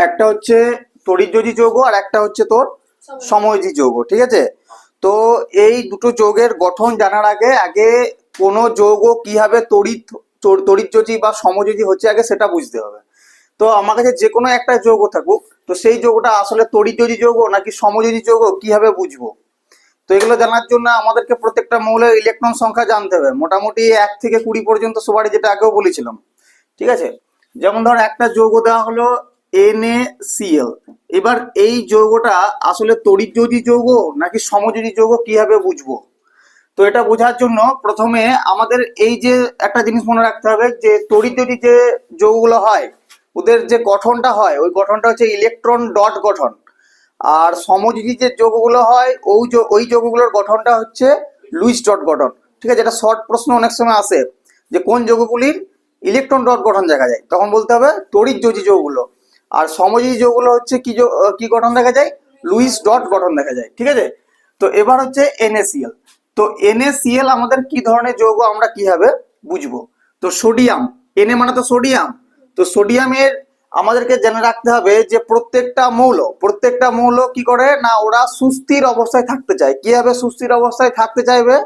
একটা হচ্ছে তড়িৎযোজী যৌগ আর একটা হচ্ছে তোর সময়োজী। যৌগ ঠিক আছে? তো এই দুটো যৌগের গঠন জানার আগে আগে কোনো যৌগ কীভাবে তড়িৎ তড়- তড়িৎযোজী বা সমযোজী হচ্ছে আগে সেটা বুঝতে হবে। তো আমার কাছে যে কোনো একটা যৌগ থাকুক তো সেই যৌগটা আসলে তড়িৎযোজী যৌগ নাকি সমযোজী যৌগ কীভাবে বুঝব? তো এগুলো জানার জন্য আমাদেরকে প্রত্যেকটা মৌলের ইলেকট্রন সংখ্যা জানতে হবে। মোটামুটি এক থেকে কুড়ি পর্যন্ত সবারই যেটা আগেও বলেছিলাম ঠিক আছে? যেমন ধর একটা যৌগ দেওয়া হলো NaCl এবার এই যৌগটা আসলে তড়িৎযোজী যৌগ নাকি সমযোজী যৌগ কীভাবে বুঝব? তো এটা বোঝার জন্য প্রথমে আমাদের এই যে একটা জিনিস মনে রাখতে হবে যে তড়িৎযোজী যে যৌগগুলো হয়, ওদের যে গঠনটা হয়, ওই গঠনটা হচ্ছে ইলেকট্রন ডট গঠন। আর সমযোজী যে যৌগগুলো হয়, ওই ওই যৌগগুলোর গঠনটা হচ্ছে লুইস ডট গঠন। ঠিক আছে, এটা শর্ট প্রশ্ন অনেক সময় আসে যে কোন যৌগগুলির ইলেকট্রন ডট গঠন দেখা যায়? তখন বলতে হবে তড়িৎযোজী যৌগগুলো। আর সমযোজী যৌগগুলো হচ্ছে কি কি গঠন দেখা যায়? লুইস ডট গঠন দেখা যায়, ঠিক আছে? তো এবার হচ্ছে NaCl তো NaCl আমাদের কি ধরনের যৌগ আমরা কীভাবে বুঝব? তো সোডিয়াম Na মানে তো সোডিয়াম। তো সোডিয়ামের আমাদেরকে জেনে রাখতে হবে যে প্রত্যেকটা মৌল প্রত্যেকটা মৌল কি করে? না, ওরা সুস্থির অবস্থায় থাকতে চায়। কীভাবে সুস্থির অবস্থায় থাকতে চাইবে?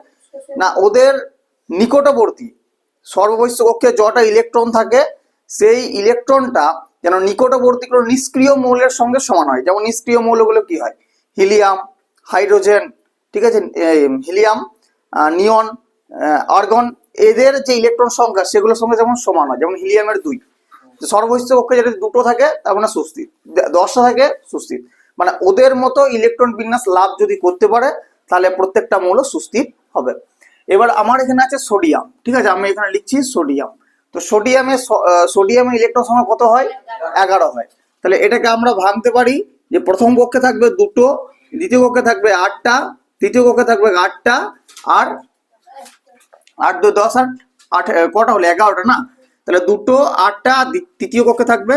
না, ওদের নিকটবর্তী সর্ববৈশ্য কক্ষে যটা ইলেকট্রন থাকে, সেই ইলেকট্রনটা যেন নিকটবর্তী কোনো নিষ্ক্রিয় মৌলের সঙ্গে সমান হয়। যেমন নিষ্ক্রিয় মৌলগুলো কি হয়? হিলিয়াম, হাইড্রোজেন, ঠিক আছে? হিলিয়াম নিয়ন আর্গন, এদের যে ইলেকট্রন সংখ্যা, সেগুলোর সঙ্গে যেমন সমান হয়। যেমন হিলিয়ামের দুই। তো সর্বহিত কক্ষে যদি দুটো থাকে, তার মানে সুস্থির। দশটা থাকে, সুস্থির। মানে ওদের মতো ইলেকট্রন বিন্যাস লাভ যদি করতে পারে, তাহলে প্রত্যেকটা মৌল সুস্থির হবে। এবার আমার এখানে আছে সোডিয়াম, ঠিক আছে? আমি এখানে লিখছি সোডিয়াম। তো সোডিয়ামে সোডিয়ামের ইলেকট্রন সংখ্যা কত হয়? এগারো হয়। তাহলে এটাকে আমরা ভাঙতে পারি যে প্রথম কক্ষে থাকবে দুটো, দ্বিতীয় কক্ষে থাকবে আটটা, তৃতীয় কক্ষে থাকবে আটটা, আর আট দু দশ আট আট কটা হলো? এগারোটা না? তাহলে দুটো, আটটা তৃতীয় কক্ষে থাকবে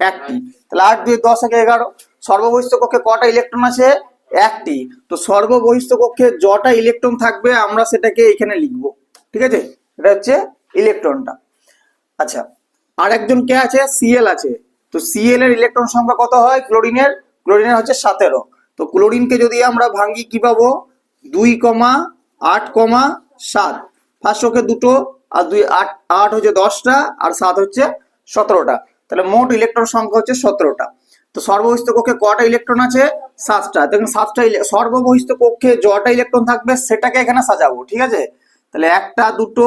একটি। তাহলে আট দুই দশ থেকে এগারো। সর্ববহিষ্ঠ কক্ষে কটা ইলেকট্রন আছে? একটি। তো সর্ববহিষ্ঠ কক্ষে যটা ইলেকট্রন থাকবে আমরা সেটাকে এখানে লিখব। ঠিক আছে? এটা হচ্ছে ইলেকট্রনটা আচ্ছা আর একজন কে আছে? সিএল আছে। তো সিএল এর ইলেকট্রন সংখ্যা কত হয়? ক্লোরিনের। ক্লোরিনের হচ্ছে সতেরো। তো ক্লোরিনকে যদি আমরা ভাঙি, কি পাবো? দুই কমা, আট কমা, সাত। ফার্স্ট ওকে দুটো, আর দুই, আট আট হচ্ছে দশটা, আর সাত হচ্ছে সতেরোটা। তাহলে মোট ইলেকট্রন সংখ্যা হচ্ছে সতেরোটা। তো সর্ববহিষ্ঠ কক্ষে কটা ইলেকট্রন আছে? সাতটা। দেখুন, সাতটা সর্ববহিষ্ঠ কক্ষে যটা ইলেকট্রন থাকবে, সেটাকে এখানে সাজাবো, ঠিক আছে? তাহলে একটা, দুটো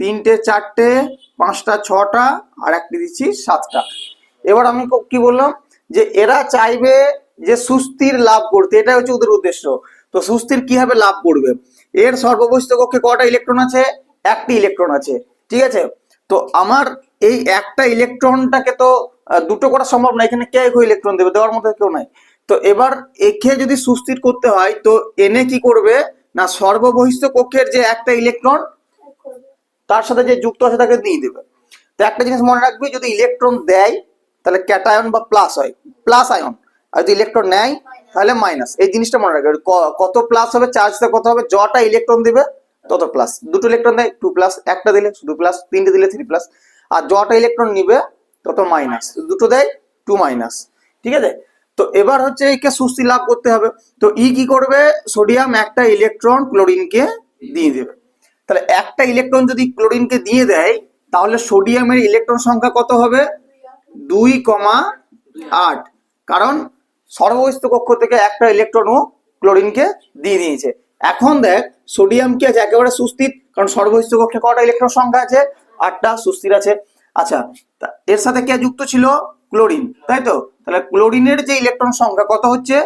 তিনটে, চারটে, পাঁচটা, ছটা, আর একটি দিচ্ছি সাতটা। এবার আমি ক- বললাম? যে এরা চাইবে যে সুস্থির লাভ করতে এটা হচ্ছে ওদের উদ্দেশ্য। তো সুস্থির কীভাবে লাভ করবে? এর সর্ববহিষ্ঠ কক্ষে কটা ইলেকট্রন আছে? একটি ইলেকট্রন আছে। ঠিক আছে? তো আমার এই একটা ইলেকট্রনটাকে তো দুটো করা সম্ভব না। এখানে কে ইলেকট্রন দেবে? দেওয়ার মতো কেউ নাই। তো এবার একে যদি সুস্থির করতে হয়, তো এনে কি করবে? না সর্ববহিষ্ঠ কক্ষের যে একটা ইলেকট্রন তার সাথে যে যুক্ত আছে তাকে দিয়ে দেবে। তো একটা জিনিস মনে রাখবি, যদি ইলেকট্রন দেয়, তাহলে ক্যাটায়ন বা প্লাস হয়। প্লাস আয়ন আর যদি ইলেকট্রন নেয়, তাহলে মাইনাস এই জিনিসটা মনে রাখবে। কত প্লাস হবে চার্জটা কত হবে, যটা ইলেকট্রন দিবে, তত প্লাস দুটো ইলেকট্রন দেয় টু প্লাস একটা দিলে শুধু প্লাস তিনটে দিলে থ্রি প্লাস আর যটা ইলেকট্রন নিবে, তত মাইনাস দুটো দেয় টু মাইনাস ঠিক আছে? তো এবার হচ্ছে একে সুস্থি লাভ করতে হবে। তো ই কি করবে? সোডিয়াম একটা ইলেকট্রন ক্লোরিনকে দিয়ে দেবে। তাহলে একটা ইলেকট্রন যদি ক্লোরিনকে দিয়ে দেয়, তাহলে সোডিয়ামের ইলেকট্রন সংখ্যা কত হবে? দুই কমা আট। কারণ সর্বস্থ কক্ষ থেকে একটা ইলেকট্রনও ক্লোরিনকে দিয়ে দিয়েছে। এখন দেখ সোডিয়াম কি আছে? একেবারে সুস্থির, কারণ সর্বস্থ কক্ষে কটা ইলেকট্রন সংখ্যা আছে? আটটা সুস্থির আছে। আচ্ছা এর সাথে কে যুক্ত ছিল? ক্লোরিন তাই তো? তাহলে ক্লোরিনের যে ইলেকট্রন সংখ্যা, কত হচ্ছে?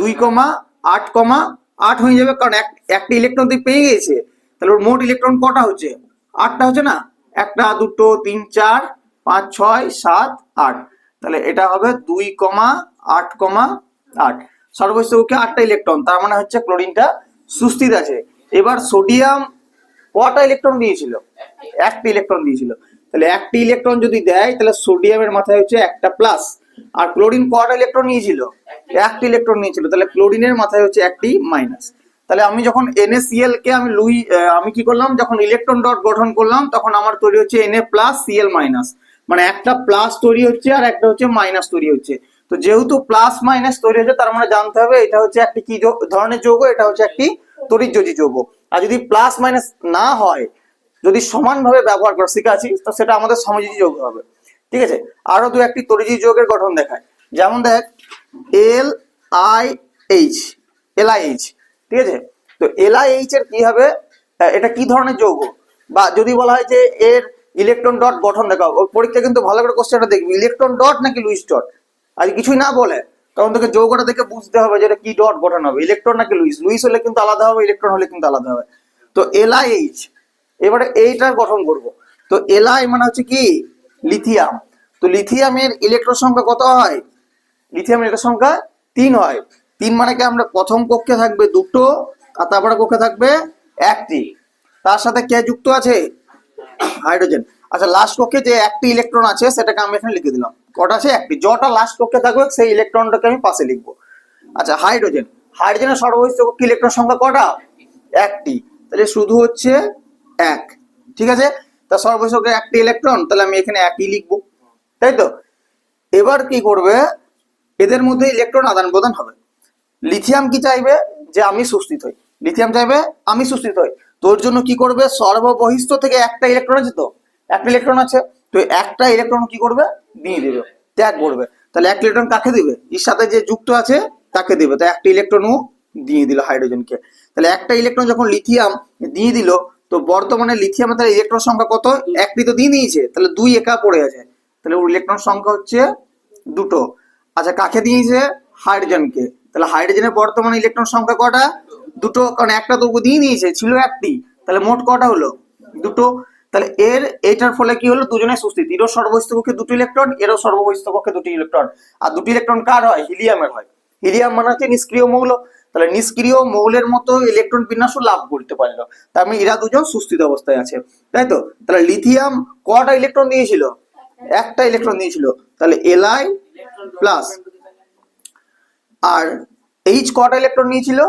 দুই কমা আট কমা আট হয়ে যাবে। কারণ এক একটা ইলেকট্রন তুই পেয়ে গেছে তাহলে ওর মোট ইলেকট্রন কটা হচ্ছে? আটটা হচ্ছে না? একটা, দুটো, তিন, চার, পাঁচ, ছয়, সাত, আট। তাহলে এটা হবে দুই কমা, আট কমা, আট। সর্বশেষকে আটটা ইলেকট্রন তার মানে হচ্ছে ক্লোরিনটা সুস্থির আছে। এবার সোডিয়াম কটা ইলেকট্রন দিয়েছিল? একটি ইলেকট্রন দিয়েছিল। তাহলে একটি ইলেকট্রন যদি দেয়, তাহলে সোডিয়ামের মাথায় হচ্ছে একটা প্লাস আর ক্লোরিন কটা ইলেকট্রন নিয়েছিল? একটি ইলেকট্রন নিয়েছিল। তাহলে ক্লোরিনের মাথায় হচ্ছে একটি মাইনাস তাহলে আমি যখন NaCl কে আমি লুই আমি কি করলাম? যখন ইলেকট্রন ডট গঠন করলাম, তখন আমার তৈরি হচ্ছে Na প্লাস সিএল মাইনাস মানে একটা প্লাস তৈরি হচ্ছে আর একটা হচ্ছে মাইনাস তৈরি হচ্ছে। তো যেহেতু প্লাস মাইনাস তৈরি হচ্ছে, তার মানে জানতে হবে এটা হচ্ছে একটি কি ধরনের যৌগ, এটা হচ্ছে একটি তড়িৎযোজী যৌগ। আর যদি প্লাস মাইনাস না হয়, যদি সমানভাবে ব্যবহার করা শিখেছি তো সেটা আমাদের সমযোজী যৌগ হবে। ঠিক আছে? আরও দু একটি তড়িৎযোজী যৌগের গঠন দেখায়। যেমন দেখ L I H L I H ঠিক আছে? তো এল আই এইচ এর কি হবে? এটা কি ধরনের যৌগ? বা যদি বলা হয় যে এর ইলেকট্রন ডট গঠন দেখাও পরীক্ষা কিন্তু ভালো করে কোশ্চেনটা দেখবি। ইলেকট্রন ডট নাকি লুইস ডট আর কিছুই না বলে, তখন তোকে যৌগটা দেখে বুঝতে হবে যে এটা কি ডট গঠন হবে। ইলেকট্রন নাকি লুইস লুইস হলে কিন্তু আলাদা হবে ইলেকট্রন হলে কিন্তু আলাদা হবে। তো এল আই এইচ এবারে এইটার গঠন করব। তো এলআই মানে হচ্ছে কি? লিথিয়াম তো লিথিয়ামের ইলেকট্রন সংখ্যা কত হয়? লিথিয়ামের ইলেকট্রন সংখ্যা তিন হয়। তিন মানে কি আমরা প্রথম কক্ষে থাকবে দুটো, আর তারপরে কক্ষে থাকবে একটি। তার সাথে কে যুক্ত আছে? হাইড্রোজেন। আচ্ছা লাস্ট কক্ষে যে একটি ইলেকট্রন আছে, সেটাকে আমি এখানে লিখে দিলাম। কটা আছে? একটি। যটা লাস্ট কক্ষে থাকবে, সেই ইলেকট্রনটাকে আমি পাশে লিখব। আচ্ছা হাইড্রোজেন। হাইড্রোজেনের সর্বহিত কক্ষে ইলেকট্রন সংখ্যা কটা? একটি। তাহলে শুধু হচ্ছে এক। ঠিক আছে? তা সর্বহিত কক্ষে একটি ইলেকট্রন তাহলে আমি এখানে একই লিখব। তাই তো? এবার কি করবে? এদের মধ্যে ইলেকট্রন আদান প্রদান হবে। লিথিয়াম কি চাইবে? যে আমি সুস্থিত হই। লিথিয়াম চাইবে, আমি সুস্থিত হই। তোর জন্য কি করবে? সর্ববহিষ্ঠ থেকে একটা ইলেকট্রন আছে তো? একটা ইলেকট্রন আছে। তো একটা ইলেকট্রন কি করবে? দিয়ে দেবে। ত্যাগ করবে। তাহলে একটা ইলেকট্রন কাকে দিবে? এর সাথে যে যুক্ত আছে, তাকে দিবে। তো একটা ইলেকট্রনও দিয়ে দিল হাইড্রোজেনকে তাহলে একটা ইলেকট্রন যখন লিথিয়াম দিয়ে দিল, তো বর্তমানে লিথিয়ামের তাহলে ইলেকট্রন সংখ্যা কত? একটি তো দিয়ে দিয়েছে। তাহলে দুই একা পড়ে আছে। তাহলে ওর ইলেকট্রন সংখ্যা হচ্ছে দুটো। আচ্ছা কাকে দিয়েছে? হাইড্রোজেনকে তাহলে হাইড্রোজেনের বর্তমানে ইলেকট্রন সংখ্যা কটা? দুটো, কারণ একটা তো দিয়ে নিয়েছে, ছিল একটি। তাহলে মোট কটা হলো? দুটো। তাহলে এর, এটার ফলে কি হলো? দুজনের সুস্থিতি। এরও সর্বহিত পক্ষে দুটো ইলেকট্রন এরও সর্বহিত পক্ষে দুটি ইলেকট্রন আর দুটি ইলেকট্রন কার হয়? হিলিয়ামের হয়। হিলিয়াম মানে হচ্ছে নিষ্ক্রিয় মৌল। তাহলে নিষ্ক্রিয় মৌলের মতো ইলেকট্রন বিন্যাসও লাভ করতে পারল। তার মানে এরা দুজন সুস্থিত অবস্থায় আছে। তাই তো? তাহলে লিথিয়াম কটা ইলেকট্রন দিয়েছিল? একটা ইলেকট্রন দিয়েছিল। তাহলে এলআই প্লাস আর এইচ কটা ইলেকট্রন নিয়েছিল?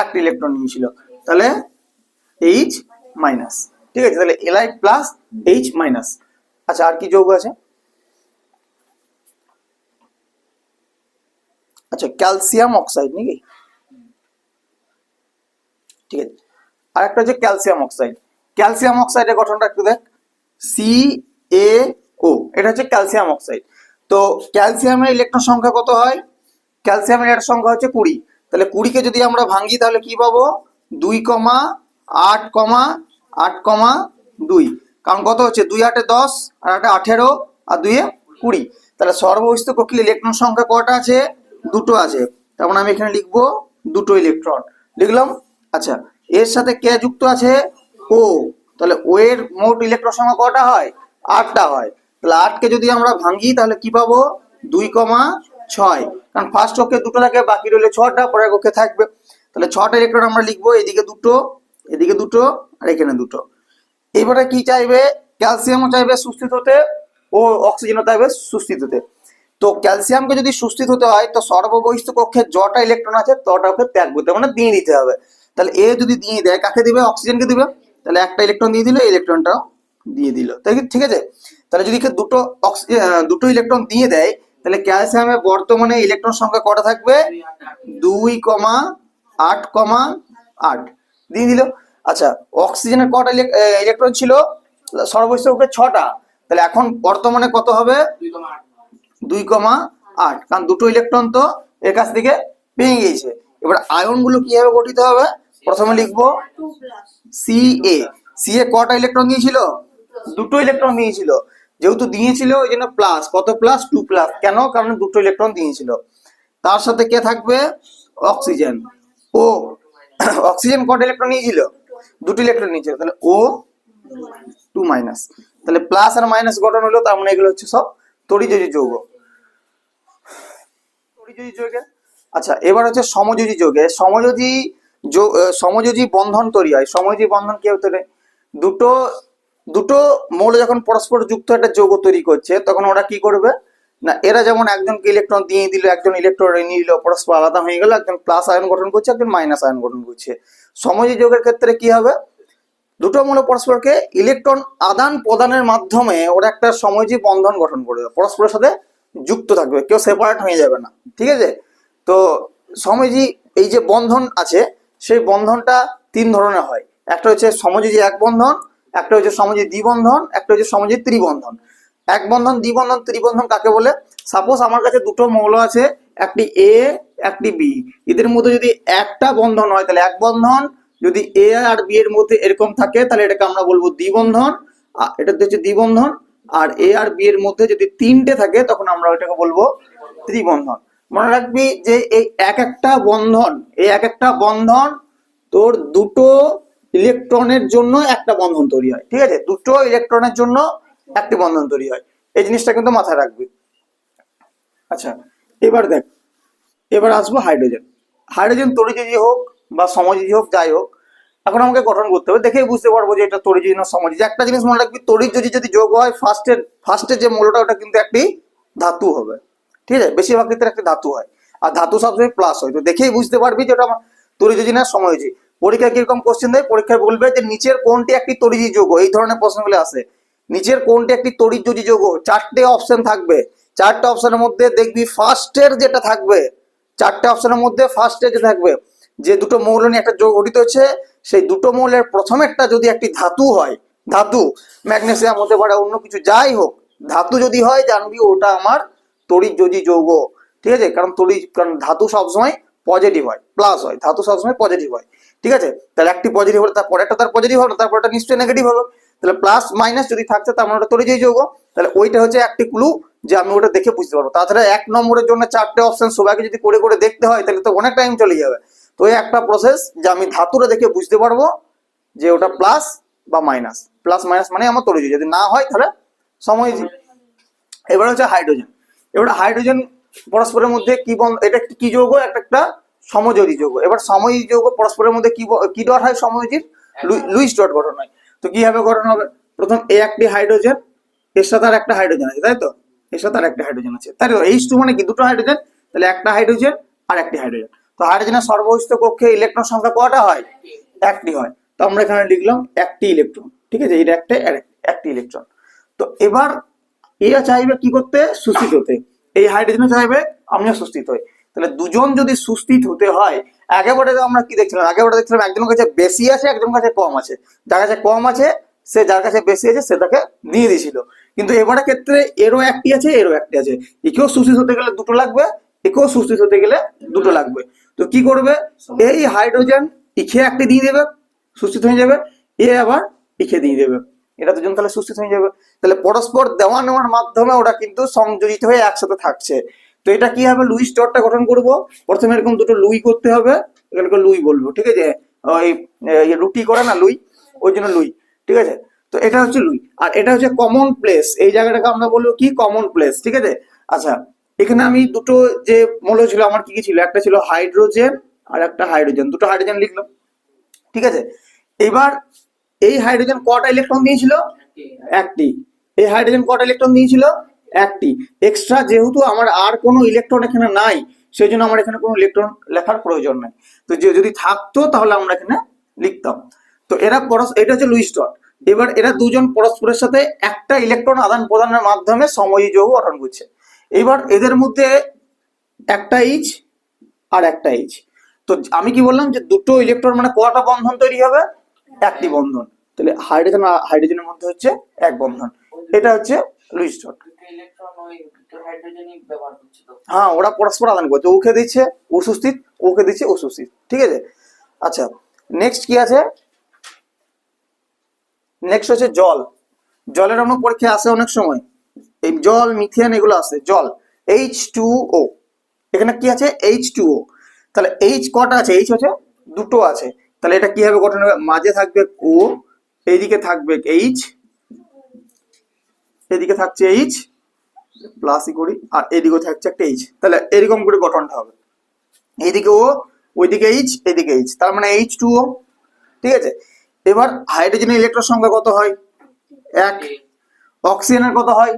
একটা ইলেকট্রন নিয়েছিল। তাহলে এইচ মাইনাস ঠিক আছে? তাহলে এলআই প্লাস এইচ মাইনাস আচ্ছা আর কি যৌগ আছে? আচ্ছা ক্যালসিয়াম অক্সাইড নাকি? ঠিক আছে। আর একটা হচ্ছে ক্যালসিয়াম অক্সাইড ক্যালসিয়াম অক্সাইডের গঠনটা একটু দেখ। সি এ ও এটা হচ্ছে ক্যালসিয়াম অক্সাইড তো ক্যালসিয়ামের ইলেকট্রন সংখ্যা কত হয়? ক্যালসিয়ামের এর সংখ্যা হচ্ছে কুড়ি। তাহলে কুড়িকে যদি আমরা ভাঙি তাহলে কি পাবো? দুই কমা আট কমা আট কমা দুই। কারণ কত হচ্ছে? দুই আটে দশ, আর আটে আঠেরো, আর দুইয়ে কুড়ি। তাহলে সর্বহিত কক্ষে ইলেকট্রন সংখ্যা কটা আছে? দুটো আছে। তার মানে আমি এখানে লিখব দুটো ইলেকট্রন লিখলাম? আচ্ছা এর সাথে কে যুক্ত আছে? ও। তাহলে ও এর মোট ইলেকট্রন সংখ্যা কটা হয়? আটটা হয়। তাহলে আটকে যদি আমরা ভাঙি তাহলে কি পাবো? দুই কমা ছয়। কারণ ফার্স্ট কক্ষে দুটো থাকে, বাকি রইলে ছটা, পরের কক্ষে থাকবে। তাহলে ছটা ইলেকট্রন আমরা লিখব, এদিকে দুটো এদিকে দুটো, আর এখানে দুটো। এবারে কি চাইবে? ক্যালসিয়ামও চাইবে সুস্থিত হতে ও অক্সিজেনও চাইবে সুস্থিত হতে। তো ক্যালসিয়ামকে যদি সুস্থিত হতে হয়, তো সর্ববহিষ্ঠ কক্ষে যটা ইলেকট্রন আছে, তটা ওকে ত্যাগ করতে মানে দিয়ে দিতে হবে। তাহলে এ যদি দিয়ে দেয়, কাকে দিবে? অক্সিজেনকে দিবে। তাহলে একটা ইলেকট্রন দিয়ে দিল ইলেকট্রনটাও দিয়ে দিল। তাই ঠিক আছে? তাহলে যদি দুটো অক্সিজেন দুটো ইলেকট্রন দিয়ে দেয় তাহলে ক্যালসিয়ামে বর্তমানে ইলেকট্রন সংখ্যা কটা থাকবে? দুই কমা আট কমা আট। দিয়ে দিল। আচ্ছা অক্সিজেনের কটা ইলেকট্রন ছিল? সর্বোচ্চ কক্ষে ছটা। তাহলে এখন বর্তমানে কত হবে? দুই কমা আট। কারণ দুটো ইলেকট্রন তো এর কাছ থেকে পেয়ে গিয়েছে। এবার আয়নগুলো কীভাবে গঠিত হবে? প্রথমে লিখব। সি এ সি এ কটা ইলেকট্রন দিয়েছিল? দুটো ইলেকট্রন দিয়েছিল। যেহেতু দিয়েছিল, ওই জন্য প্লাস কত প্লাস টু প্লাস কেন? কারণ দুটো ইলেকট্রন দিয়েছিল। তার সাথে কে থাকবে? অক্সিজেন ও অক্সিজেন কটা ইলেকট্রন নিয়েছিল? দুটো ইলেকট্রন নিয়েছিল। তাহলে ও টু মাইনাস তাহলে প্লাস আর মাইনাস গঠন হলো, তার মানে এগুলো হচ্ছে সব তড়িৎযোজী যৌগ। তড়িৎযোজী যৌগের? আচ্ছা এবার হচ্ছে সমযোজী যৌগে সমযোজী সমযোজী বন্ধন তৈরি হয়। সমযোজী বন্ধন কি হতে দুটো দুটো মৌল যখন পরস্পর যুক্ত একটা যৌগ তৈরি করছে, তখন ওরা কি করবে? না, এরা যেমন একজনকে ইলেকট্রন দিয়ে দিল, একজন ইলেকট্রন নিয়ে নিল, পরস্পর আলাদা হয়ে গেল, একজন প্লাস আয়ন গঠন করছে, একজন মাইনাস আয়ন গঠন করছে। সমযোজী যৌগের ক্ষেত্রে কি হবে? দুটো মৌল পরস্পরকে ইলেকট্রন আদান প্রদানের মাধ্যমে ওরা একটা সমযোজী বন্ধন গঠন করবে পরস্পরের সাথে যুক্ত থাকবে, কেউ সেপারেট হয়ে যাবে না, ঠিক আছে? তো সমযোজী এই যে বন্ধন আছে, সেই বন্ধনটা তিন ধরনের হয়। একটা হচ্ছে সমযোজী এক বন্ধন একটা হচ্ছে সমযোজী দ্বিবন্ধন, একটা হচ্ছে সমযোজী ত্রিবন্ধন। এক বন্ধন, দ্বিবন্ধন, ত্রিবন্ধন কাকে বলে? সাপোজ আমার কাছে দুটো মৌল আছে, একটি এ একটি বি এদের মধ্যে যদি একটা বন্ধন হয়, তাহলে এক বন্ধন। যদি এ আর বি এর মধ্যে এরকম থাকে, তাহলে এটাকে আমরা বলব দ্বিবন্ধন। এটা হচ্ছে দ্বিবন্ধন। আর এ আর বি এর মধ্যে যদি তিনটে থাকে, তখন আমরা ওইটাকে বলব ত্রিবন্ধন। মনে রাখবি যে এই এক একটা বন্ধন, এই এক একটা বন্ধন, তোর দুটো ইলেকট্রনের জন্য একটা বন্ধন তৈরি হয়। ঠিক আছে? দুটো ইলেকট্রনের জন্য একটি বন্ধন তৈরি হয়। এই জিনিসটা কিন্তু মাথায় রাখবে। আচ্ছা এবার দেখ, এবার আসব হাইড্রোজেন। হাইড্রোজেন তরিজী হোক বা সমযোজী হোক, যাই হোক, এখন আমাকে গঠন করতে হবে। দেখেই বুঝতে পারব যে এটা তরিজী না সমযোজী। একটা জিনিস মনে রাখবি তরিজী যদি যদি যোগ হয় ফার্স্টের ফার্স্টের যে মৌলটা, ওটা কিন্তু একটি ধাতু হবে। ঠিক আছে? বেশিরভাগ ক্ষেত্রে একটি ধাতু হয়। আর ধাতু সবসময় প্লাস হয়। তো দেখেই বুঝতে পারবি যে ওটা আমার তরিজী না সময়োজী। পরীক্ষায় কীরকম কোশ্চেন দেয়? পরীক্ষায় বলবে যে নিচের কোনটি একটি তরিজি যোগ? এই ধরনের প্রশ্নগুলো আসে। নিচের কোনটি একটি তরিজী যোগ চারটে অপশন থাকবে। চারটে অপশনের মধ্যে দেখবি ফার্স্টের যেটা থাকবে, চারটে অপশনের মধ্যে ফার্স্টে যে থাকবে, যে দুটো মৌল নিয়ে একটা যোগ গঠিত হচ্ছে সেই দুটো মৌলের প্রথমেরটা যদি একটি ধাতু হয়, ধাতু, ম্যাগনেসিয়াম হতে পারে, অন্য কিছু যাই হোক, ধাতু যদি হয়, জানবি ওটা আমার তড়িৎযোজী যৌগ ঠিক আছে? কারণ তড়িৎ, কারণ ধাতু সবসময় পজিটিভ হয় প্লাস হয়। ধাতু সবসময় পজিটিভ হয়। ঠিক আছে? তাহলে একটি পজিটিভ হলে তার একটা, তার পজিটিভ হলো তারপরটা নিশ্চয়ই নেগেটিভ হলো। তাহলে প্লাস মাইনাস যদি থাকছে, তার মানে ওটা তড়িৎযোজী যৌগ, তাহলে ওইটা হচ্ছে একটি ক্লু যে আমি ওটা দেখে বুঝতে পারব। তাছাড়া এক নম্বরের জন্য চারটে অপশন সবাইকে যদি করে করে দেখতে হয়, তাহলে তো অনেক টাইম চলে যাবে। তো এই একটা প্রসেস যে আমি ধাতুটা দেখে বুঝতে পারব যে ওটা প্লাস বা মাইনাস প্লাস মাইনাস মানে আমার তড়িৎ যদি না হয়, তাহলে সময় এবার হচ্ছে হাইড্রোজেন এবার হাইড্রোজেন পরস্পরের মধ্যে কি বন্ধ এটা একটি কি যৌগ? একটা একটা সমযোজী যৌগ এবার সমযোজী যৌগ পরস্পরের মধ্যে কি কি ডট হয়? সমযোজীর লুইস ডট গঠন হয়। তো কীভাবে গঠন হবে? প্রথম এ একটি হাইড্রোজেন এর সাথে আর একটা হাইড্রোজেন আছে তাই তো? এর সাথে আর একটা হাইড্রোজেন আছে। তাই তো? এইচ টু মানে কি? দুটো হাইড্রোজেন তাহলে একটা হাইড্রোজেন আর একটি হাইড্রোজেন তো হাইড্রোজেনের সর্বস্থ কক্ষে ইলেকট্রন সংখ্যা কটা হয়? একটি হয়। তো আমরা এখানে লিখলাম একটি ইলেকট্রন ঠিক আছে? এটা একটা একটি ইলেকট্রন তো এবার এরা চাইবে কি করতে? সুস্থিত হতে। এই হাইড্রোজেনও চাইবে আমিও সুস্থিত হই। তাহলে দুজন যদি সুস্থিত হতে হয়, আগে একেবারে আমরা কি দেখছিলাম? একেবারে দেখছিলাম একজনের কাছে বেশি আছে, একজনের কাছে কম আছে। যার কাছে কম আছে, সে যার কাছে বেশি আছে, সে তাকে দিয়ে দিয়েছিল। কিন্তু এবারের ক্ষেত্রে এরও একটি আছে, এরও একটি আছে। একেও সুস্থিত হতে গেলে দুটো লাগবে, একেও সুস্থিত হতে গেলে দুটো লাগবে। তো কি করবে? এই হাইড্রোজেন ইখে একটি দিয়ে দেবে, সুস্থিত হয়ে যাবে। এ আবার ইখে দিয়ে দেবে। এটা দুজন তাহলে সুস্থিত হয়ে যাবে। তাহলে পরস্পর দেওয়া নেওয়ার মাধ্যমে ওরা কিন্তু সংযোজিত হয়ে একসাথে থাকছে। তো এটা কি হবে? লুই স্টরটা গঠন করব। প্রথমে এরকম দুটো লুই করতে হবে। এখানে লুই বলব ঠিক আছে? ওই রুটি করে না লুই? ওই জন্য লুই ঠিক আছে? তো এটা হচ্ছে লুই। আর এটা হচ্ছে কমন প্লেস এই জায়গাটাকে আমরা বলব কি? কমন প্লেস ঠিক আছে? আচ্ছা এখানে আমি দুটো যে মৌল ছিল আমার কি কি ছিল? একটা ছিল হাইড্রোজেন আর একটা হাইড্রোজেন দুটো হাইড্রোজেন লিখলাম ঠিক আছে? এবার এই হাইড্রোজেন কটা ইলেকট্রন দিয়েছিল? একটি। এই হাইড্রোজেন কটা ইলেকট্রন দিয়েছিল? একটি। এক্সট্রা যেহেতু আমার আর কোনো ইলেকট্রন এখানে নাই সেই জন্য আমার এখানে কোনো ইলেকট্রন লেখার প্রয়োজন নেই। তো যে যদি থাকতো তাহলে আমরা এখানে লিখতাম। তো এরা পরস এটা হচ্ছে লুইস এবার এরা দুজন পরস্পরের সাথে একটা ইলেকট্রন আদান প্রদানের মাধ্যমে সময়ী, যৌগ গঠন করছে। এবার এদের মধ্যে একটা ইচ আর একটা ইচ। তো আমি কি বললাম যে দুটো ইলেকট্রন মানে কটা বন্ধন তৈরি হবে? একটি বন্ধন। তাহলে হাইড্রোজেন হাইড্রোজেনের মধ্যে হচ্ছে এক বন্ধন। এটা হচ্ছে লুইস হ্যাঁ ওরা পরস্পর আদান করছে। ওকে দিচ্ছে, ও ওকে দিচ্ছে, ও ঠিক আছে? আচ্ছা নেক্সট কি আছে? নেক্সট হচ্ছে জল। জলের অন্য পরীক্ষা আসে অনেক সময়। এই জল মিথিয়ান এগুলো আছে জল এইচ টু ও এখানে কি আছে? এইচ টু ও তাহলে এইচ কটা আছে? এইচ হচ্ছে দুটো আছে। তাহলে এটা কীভাবে গঠন হবে? মাঝে থাকবে ও এইদিকে থাকবে এইচ এদিকে থাকছে এইচ প্লাসই করি আর এদিকেও থাকছে একটা এইচ তাহলে এরকম করে গঠনটা হবে। এইদিকে ও ওইদিকে এইচ এদিকে এইচ তার মানে এইচ টু ও ঠিক আছে? এবার হাইড্রোজেনের ইলেকট্রন সংখ্যা কত হয়? এক। অক্সিজেনের কত হয়?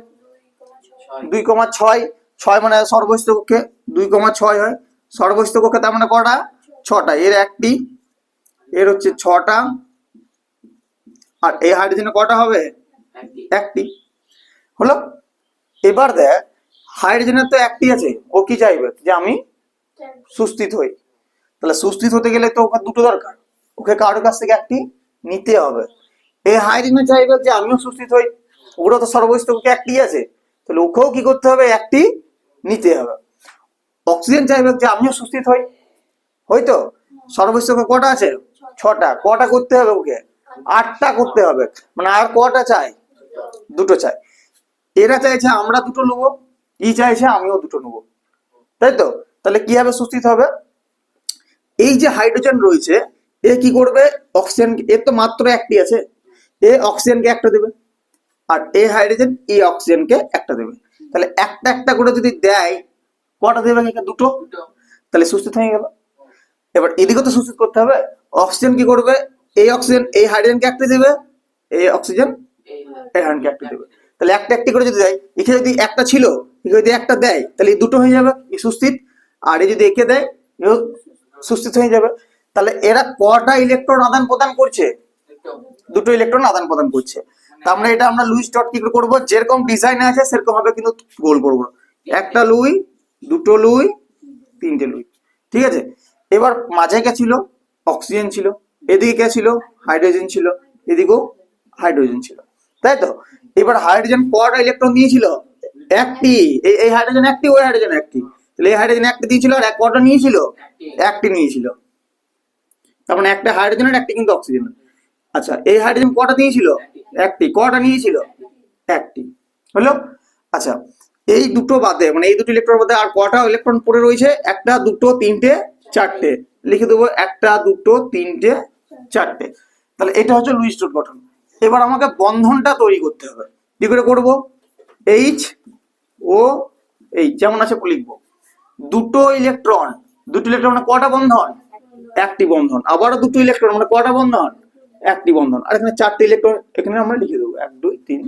দুই কমা ছয়। ছয়। মানে সর্বস্থ কক্ষে দুই কমা ছয় হয়। সর্বস্থ কক্ষে তার মানে কটা? ছটা। এর একটি এর হচ্ছে ছটা। আর এই হাইড্রোজেনে কটা হবে? একটি। হলো? এবার দেখ হাইড্রোজেনের তো একটি আছে, ও কি চাইবে? যে আমি সুস্থিত হই। তাহলে সুস্থিত হতে গেলে তো ওকে দুটো দরকার। ওকে কারোর কাছ থেকে একটি নিতে হবে। এই হাইড্রোজেন চাইবে যে আমিও সুস্থিত হই। ওরও তো সর্বস্থ ওকে একটি আছে। তাহলে ওকেও কি করতে হবে? একটি নিতে হবে। অক্সিজেন চাইবে যে আমিও সুস্থিত হই। হয়তো সর্বস্থ ওকে কটা আছে? ছটা। কটা করতে হবে ওকে? আটটা করতে হবে। মানে আর কটা চাই? দুটো চাই। এরা চাইছে আমরা দুটো নেব ই চাইছে আমিও দুটো নেব। তাই তো? তাহলে কি হবে সুস্থিত হবে? এই যে হাইড্রোজেন রয়েছে এ কি করবে? অক্সিজেন এর তো মাত্র একটি আছে। এ অক্সিজেনকে একটা দেবে আর এ হাইড্রোজেন ই অক্সিজেনকে একটা দেবে। তাহলে একটা একটা করে যদি দেয় কটা দেবে দুটো? তাহলে সুস্থিত হয়ে গেল। এবার এদিকে তো সুস্থিত করতে হবে। অক্সিজেন কি করবে? এই অক্সিজেন এই হাইড্রোজেনকে একটা দেবে এই অক্সিজেন এই হাইড্রোজেনকে একটা দেবে। তাহলে একটা একটি করে যদি দেয়, এখানে যদি একটা ছিল যদি একটা দেয়, তাহলে দুটো হয়ে যাবে সুস্থিত, আর এই যদি একে দেয় সুস্থিত হয়ে যাবে। তাহলে এরা কটা ইলেকট্রন আদান প্রদান করছে? দুটো ইলেকট্রন আদান প্রদান করছে। তার মানে এটা আমরা লুইস ডট কি করে করব? যেরকম ডিজাইন আছে, সেরকম ভাবে কিন্তু গোল করব। একটা লুই, দুটো লুই, তিনটে লুই। ঠিক আছে? এবার মাঝে কে ছিল? অক্সিজেন ছিল। এদিকে কে ছিল? হাইড্রোজেন ছিল। এদিকেও হাইড্রোজেন ছিল। তাই তো? এবার হাইড্রোজেন কটা ইলেকট্রন দিয়েছিল? একটি। এই হাইড্রোজেন একটি, ওই হাইড্রোজেন একটি। তাহলে এই হাইড্রোজেন একটি দিয়েছিল আর এক কটা নিয়েছিল? একটি নিয়েছিল। তার মানে একটা হাইড্রোজেনের একটি কিন্তু অক্সিজেন আচ্ছা এই হাইড্রোজেন কটা নিয়েছিল একটি। কটা নিয়েছিল? একটি। হলো? আচ্ছা এই দুটো বাদে মানে এই দুটো ইলেকট্রন বাদে আর কটা ইলেকট্রন পড়ে রয়েছে? একটা, দুটো, তিনটে, চারটে। লিখে দেবো, একটা, দুটো, তিনটে, চারটে। তাহলে এটা হচ্ছে লুইস ডট গঠন। এবার আমাকে বন্ধনটা তৈরি করতে হবে। কি করে করব? এইচ ও এইচ যেমন আছে লিখব। দুটো ইলেকট্রন দুটো ইলেকট্রন মানে কটা বন্ধন? একটি বন্ধন। আবারও দুটো ইলেকট্রন মানে কটা বন্ধন? একটি বন্ধন। আর এখানে চারটি ইলেকট্রন এখানে আমরা লিখে দেবো। এক, দুই, তিন,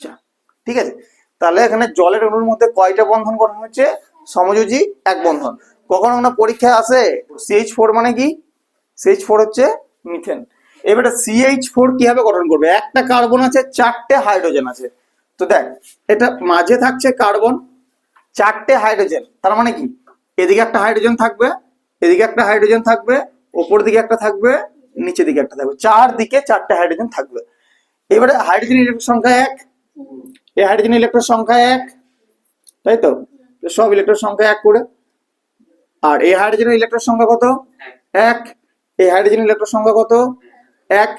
চার। ঠিক আছে? তাহলে এখানে জলের অণুর মধ্যে কয়টা বন্ধন গঠন হচ্ছে সমযোজী এক বন্ধন। কখনো কোনো পরীক্ষায় আসে? সিএইচ ফোর মানে কি? সিএইচ ফোর হচ্ছে মিথেন এবারে সিএইচ ফোর কীভাবে গঠন করবে? একটা কার্বন আছে চারটে হাইড্রোজেন আছে। তো দেখ এটা মাঝে থাকছে কার্বন চারটে হাইড্রোজেন তার মানে কি? এদিকে একটা হাইড্রোজেন থাকবে এদিকে একটা হাইড্রোজেন থাকবে ওপর দিকে একটা থাকবে নিচের দিকে একটা থাকবে। চার দিকে চারটে হাইড্রোজেন থাকবে। এবারে হাইড্রোজেন ইলেকট্রন সংখ্যা এক এই হাইড্রোজেন ইলেকট্রন সংখ্যা এক তাই তো? তো সব ইলেকট্রন সংখ্যা এক করে। আর এই হাইড্রোজেন ইলেকট্রন সংখ্যা কত? এক। এই হাইড্রোজেন ইলেকট্রন সংখ্যা কত? এক,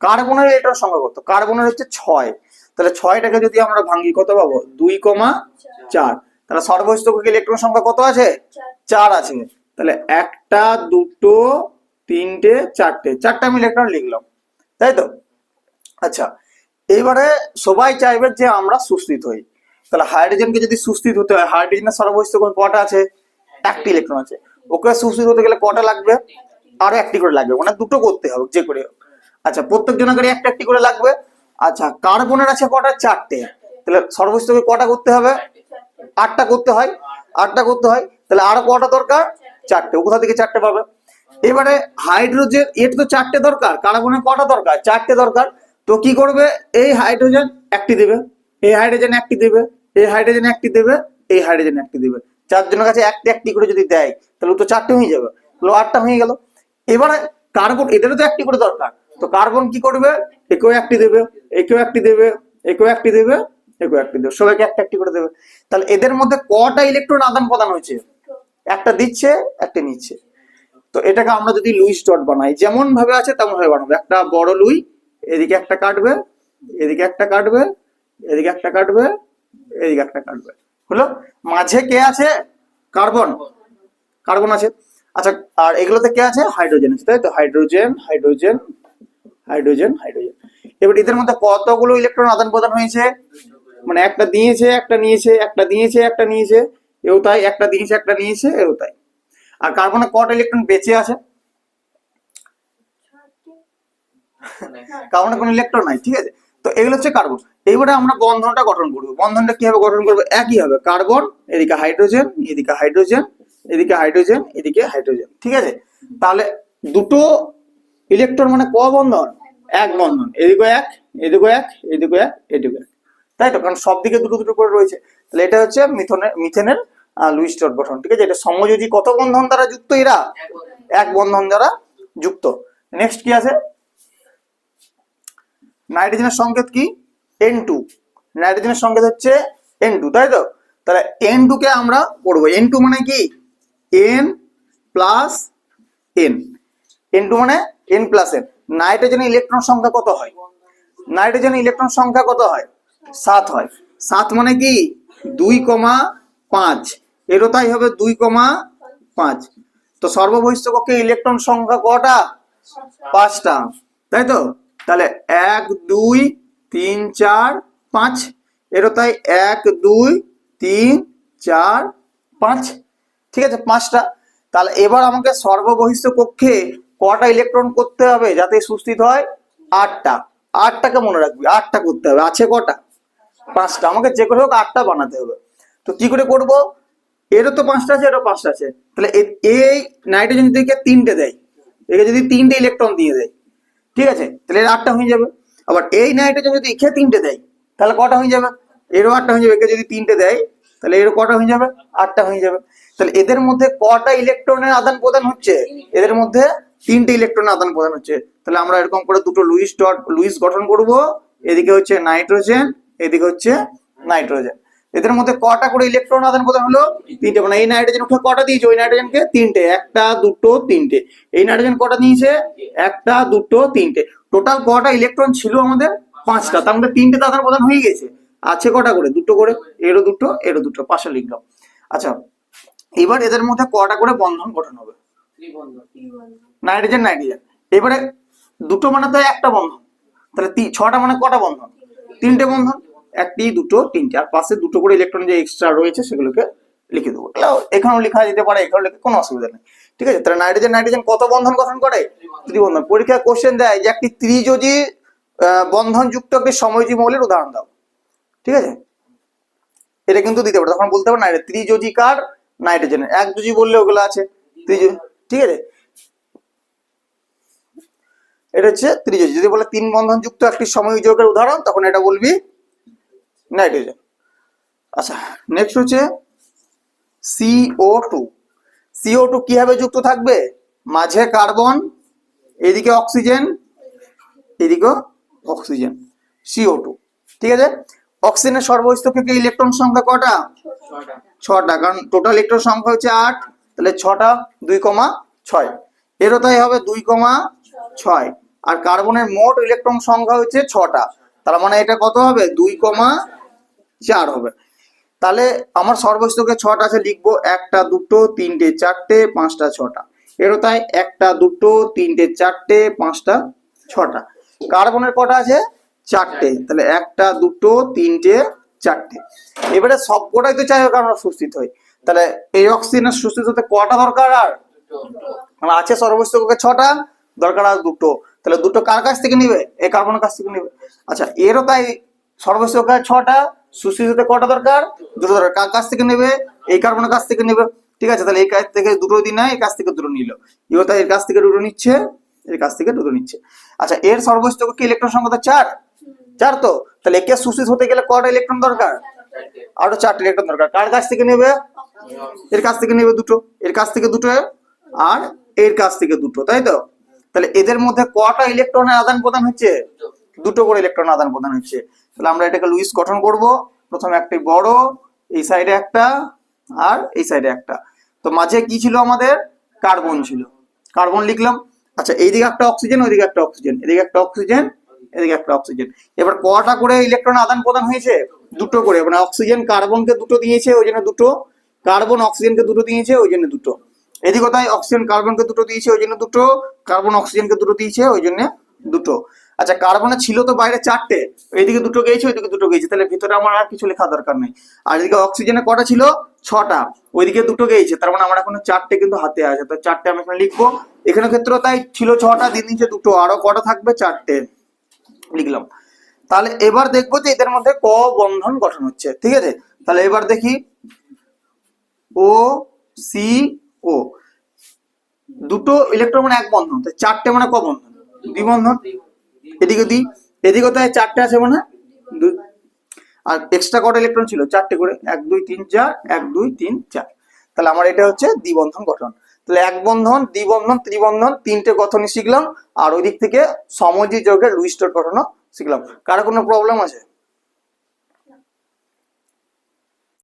কার্বনের ইলেকট্রন সংখ্যা কত কার্বনের হচ্ছে ছয়। তাহলে ছয়টাকে যদি আমরা ভাঙি কত পাবো? দুই কমা চার। তাহলে সর্বস্থক ইলেকট্রন সংখ্যা কত আছে? চার আছে। তাহলে একটা, দুটো, তিনটে, চারটে। চারটা আমি ইলেকট্রন লিখলাম। তাই তো? আচ্ছা এইবারে সবাই চাইবে যে আমরা সুস্থিত হই। তাহলে হাইড্রোজেনকে যদি সুস্থিত হতে হয়, হাইড্রোজেনের সর্বস্থক কটা আছে? একটি ইলেকট্রন আছে। ওকে সুস্থিত হতে গেলে কটা লাগবে? আরও একটি করে লাগবে মানে দুটো করতে হবে, যে করে হোক। আচ্ছা প্রত্যেক জনকারই একটা একটি করে লাগবে। আচ্ছা কার্বনের আছে কটা? চারটে। তাহলে সর্বস্থকে কটা করতে হবে? আটটা করতে হয়। আটটা করতে হয়। তাহলে আরও কটা দরকার? চারটে। কোথা থেকে চারটে পাবে? এবারে হাইড্রোজেন, এর তো চারটে দরকার। কার্বনের কটা দরকার? চারটে দরকার। তো কি করবে? এই হাইড্রোজেন একটি দেবে। এই হাইড্রোজেন একটি দেবে। এই হাইড্রোজেন একটি দেবে। এই হাইড্রোজেন একটি দেবে। চারজনের কাছে একটি একটি করে যদি দেয়, তাহলে তো চারটে হয়ে যাবে। আটটা হয়ে গেল। এবারে কার্বন, এদেরও তো একটি করে দরকার। তো কার্বন কি করবে? একেও একটি দেবে, একেও একটি দেবে, একেও একটি দেবে, একেও একটি দেবে। সবাইকে একটা একটি করে দেবে। তাহলে এদের মধ্যে কটা ইলেকট্রন আদান প্রদান হয়েছে? একটা দিচ্ছে, একটা নিচ্ছে। তো এটাকে আমরা যদি লুইস ডট বানাই, যেমন ভাবে আছে তেমন ভাবে বানাবো। একটা বড় লুই, এদিকে একটা কাটবে, এদিকে একটা কাটবে, এদিকে একটা কাটবে, এদিকে একটা কাটবে। হলো? মাঝে কে আছে? কার্বন। কার্বন আছে। আচ্ছা আর এগুলোতে কে আছে? হাইড্রোজেন আছে, তাই তো? Hydrogen hydrogen hydrogen hydrogen. এবার এদের মধ্যে কতগুলো ইলেকট্রন আদান প্রদান হয়েছে? মানে একটা দিয়েছে, একটা নিয়েছে, একটা দিয়েছে, একটা নিয়েছে, এও তাই, একটা দিয়েছে, একটা নিয়েছে এও তাই। আর কার্বনে কটা ইলেকট্রন বেঁচে আছে? কার্বনে কোনো ইলেকট্রন নাই, ঠিক আছে? তো এগুলো হচ্ছে কার্বন। এইবারে আমরা বন্ধনটা গঠন করব। বন্ধনটা কীভাবে গঠন করব? একই হবে, কার্বন, এদিকে হাইড্রোজেন এদিকে হাইড্রোজেন হাইড্রোজেন, এদিকে হাইড্রোজেন। ঠিক আছে? তাহলে দুটো ইলেকট্রন মানে ক বন্ধন? এক বন্ধন। এদিকে এক এদিকে এক এদিকে এক এদিকে এক। তাই তো? কারণ সব দিকে দুটো দুটো করে রয়েছে। তাহলে এটা হচ্ছে মিথনের মিথেনের লুইস ডট গঠন। ঠিক আছে? এটা সমযোজী কত বন্ধন দ্বারা যুক্ত এরা? এক বন্ধন দ্বারা যুক্ত। নেক্সট কি আছে? নাইট্রোজেনের সংকেত কি? এন টু নাইট্রোজেনের সংকেত হচ্ছে এন টু তাই তো? তাহলে এন টু কে আমরা পড়ব। এন টু মানে কি? N plus N N two মানে এন প্লাস এন নাইট্রোজেনের ইলেকট্রন সংখ্যা কত হয়? নাইট্রোজেনের ইলেকট্রন সংখ্যা কত হয়? সাত হয়। সাত মানে কি? দুই কমা পাঁচ। এরও তাই হবে দুই কমা পাঁচ। তো সর্ববহিষ্ঠ কক্ষে ইলেকট্রন সংখ্যা কটা? পাঁচটা। তাই তো? তাহলে এক, দুই, তিন, চার, পাঁচ। এরও তাই এক, দুই, তিন, চার, পাঁচ। ঠিক আছে, পাঁচটা। তাহলে এবার আমাকে সর্ববহিষ্ঠ কক্ষে কটা ইলেকট্রন করতে হবে যাতে সুস্থিত হয়? আটটা। আটটাকে মনে রাখবি, আটটা করতে হবে। আছে কটা? পাঁচটা। আমাকে যে করে হোক আটটা বানাতে হবে। তো কি করে করব? এরও তো পাঁচটা আছে, এরও পাঁচটা আছে। তাহলে এই নাইট্রোজেন দিকে তিনটে দেয়। একে যদি তিনটে ইলেকট্রন দিয়ে দেয়। ঠিক আছে? তাহলে এর আটটা হয়ে যাবে। আবার এই নাইট্রোজেন যদি একে তিনটে দেয়, তাহলে কটা হয়ে যাবে? এরও আটটা হয়ে যাবে। একে যদি তিনটে দেয়, তাহলে এরও কটা হয়ে যাবে? আটটা হয়ে যাবে। তাহলে এদের মধ্যে কটা ইলেকট্রনের আদান প্রদান হচ্ছে? এদের মধ্যে তিনটে ইলেকট্রনের আদান প্রদান হচ্ছে। তাহলে আমরা এরকম করে দুটো লুইস ডট, লুইস গঠন করব। এদিকে হচ্ছে নাইট্রোজেন, এদিকে হচ্ছে নাইট্রোজেন। এদের মধ্যে কটা করে ইলেকট্রন আদান প্রদান হলো? তিনটে। মানে এই নাইট্রোজেন উঠে কটা দিয়েছে? ওই নাইট্রোজেনকে তিনটে। একটা, দুটো, তিনটে। এই নাইট্রোজেন কটা দিয়েছে? একটা, দুটো, তিনটে। টোটাল কটা ইলেকট্রন ছিল আমাদের? পাঁচটা। তার মধ্যে তিনটে আদান প্রদান হয়ে গেছে। আছে কটা করে? দুটো করে। এরও দুটো এরও দুটো। পাশে লিখলাম আচ্ছা এবার এদের মধ্যে কটা করে বন্ধন গঠন হবে? নাইট্রোজেন নাইট্রোজেন এবারে দুটো মানে তো একটা বন্ধন। তাহলে ছটা মানে কটা বন্ধন? তিনটে বন্ধন। একটি দুটো তিনটে। আর পাশে দুটো করে ইলেকট্রন যে এক্সট্রা রয়েছে সেগুলোকে লিখে দেবো। এখানেও লেখা যেতে পারে এখানেও লেখা কোনো অসুবিধা নেই। ঠিক আছে? তাহলে নাইট্রোজেন নাইট্রোজেন কত বন্ধন গঠন করে? ত্রিবন্ধন। পরীক্ষায় কোশ্চেন দেয় যে একটি ত্রিযোজী আহ, বন্ধন যুক্ত একটি সময়োজী মৌলের উদাহরণ দাও। ঠিক আছে? এটা কিন্তু দিতে পারে। তখন বলতে পারে না ত্রিযোজী কার? নাইট্রোজেনের এক যোজি বললে ওগুলো আছে। ঠিক আছে? এটা হচ্ছে ত্রিযোজী যদি বলে তিন বন্ধন যুক্ত একটি সময়োজকের উদাহরণ, তখন এটা বলবি নাইট্রোজেন আচ্ছা নেক্সট হচ্ছে সিও টু সিও টু কীভাবে যুক্ত থাকবে? মাঝে কার্বন, এদিকে অক্সিজেন এদিকেও অক্সিজেন। সিও টু ঠিক আছে? অক্সিজেনের সর্বস্থ থেকে ইলেকট্রন সংখ্যা কটা? ছটা, কারণ টোটাল ইলেকট্রন সংখ্যা হচ্ছে আট, তাহলে ছটা দুই কমা ছয়। এরও তাই হবে দুই কমা ছয়, আর কার্বনের মোট ইলেকট্রন সংখ্যা হচ্ছে ছটা, তার মানে এটা কত হবে? দুই কমা চার হবে। তাহলে আমার সর্বস্তকে ছটা আছে, লিখব একটা, দুটো, তিনটে, চারটে, পাঁচটা, ছটা। এরও তাই একটা, দুটো, তিনটে, চারটে, পাঁচটা, ছটা। কার্বনের কটা আছে? চারটে। তাহলে একটা, দুটো, তিনটে চারটে। এবারে সবকটাই তো চাই হোক আমরা সুস্থিত হই। তাহলে এই অক্সিজেনের সুস্থিত হতে কটা দরকার আর? মানে আছে সর্বস্তকে ছটা, দরকার আর দুটো। তাহলে দুটো কার কাছ থেকে নিবে? এই কার্বনের কাছ থেকে নিবে। আচ্ছা এরও তাই সর্বস্তকে ছটা, সুস্থিত হতে কটা দরকার? দুটো দরকার। কার কাছ থেকে নেবে? এই কার্বনের কাছ থেকে নেবে। ঠিক আছে, তাহলে এই কাছ থেকে দুটো দিন এই কাছ থেকে দুটো নিল। এও তাই এর কাছ থেকে দুটো নিচ্ছে, এর কাছ থেকে দুটো নিচ্ছে। আচ্ছা এর সর্বস্তকে কি ইলেকট্রন সংখ্যা চার? চার তো? তাহলে একে সুস্থিত হতে গেলে কটা ইলেকট্রন দরকার? আরও চারটে ইলেকট্রন দরকার। কার কাছ থেকে নেবে? এর কাছ থেকে নেবে দুটো। এর কাছ থেকে দুটো আর এর কাছ থেকে দুটো, তাই তো? তাহলে এদের মধ্যে কটা ইলেকট্রনের আদান প্রদান হচ্ছে? দুটো করে ইলেকট্রন আদান প্রদান হচ্ছে। তাহলে আমরা এটাকে লুইস গঠন করব। প্রথমে একটি বড়, এই সাইডে একটা আর এই সাইডে একটা। তো মাঝে কি ছিল আমাদের? কার্বন ছিল। কার্বন লিখলাম। আচ্ছা এইদিকে একটা অক্সিজেন ওইদিকে একটা অক্সিজেন এদিকে একটা অক্সিজেন এদিকে একটা অক্সিজেন এবার কটা করে ইলেকট্রন আদান প্রদান হয়েছে? দুটো করে। মানে অক্সিজেন কার্বনকে দুটো দিয়েছে, ওই জন্য দুটো। কার্বন অক্সিজেনকে দুটো দিয়েছে, ওই জন্য দুটো। এদিকে তাই অক্সিজেন কার্বনকে দুটো দিয়েছে, ওই জন্য দুটো। কার্বন অক্সিজেনকে দুটো দিয়েছে, ওই জন্য দুটো। আচ্ছা কার্বনে ছিল তো বাইরে চারটে। এইদিকে দুটো গিয়েছে ওইদিকে দুটো গিয়েছে তাহলে ভিতরে আমার আর কিছু লেখা দরকার নেই। আর এদিকে অক্সিজেনে কটা ছিল? ছটা। ওইদিকে দুটো গিয়েছে তার মানে আমার এখন চারটে কিন্তু হাতে আছে। তো চারটে আমি এখানে লিখব। এখানে ক্ষেত্রে তাই ছিল ছটা, দিন নিচে দুটো। আরও কটা থাকবে? চারটে। লিখলাম। তাহলে এবার দেখব যে এদের মধ্যে ক বন্ধন গঠন হচ্ছে, ঠিক আছে? তাহলে এবার দেখি। O, C, O. দুটো ইলেকট্রন মানে এক বন্ধন, তো চারটে মানে ক বন্ধন? দ্বিবন্ধন এদিকে দি এদিকে তাই চারটে আছে মানে? আর এক্সট্রা কটা ইলেকট্রন ছিল? চারটে করে, এক, দুই, তিন, চার, এক, দুই, তিন, চার। তাহলে আমার এটা হচ্ছে দ্বিবন্ধন গঠন। তাহলে এক বন্ধন দ্বিবন্ধন ত্রিবন্ধন, তিনটে গঠনই শিখলাম, আর ওই দিক থেকে সমজি যোগের রুইস্টোর গঠনও শিখলাম। কারও কোনো প্রবলেম আছে?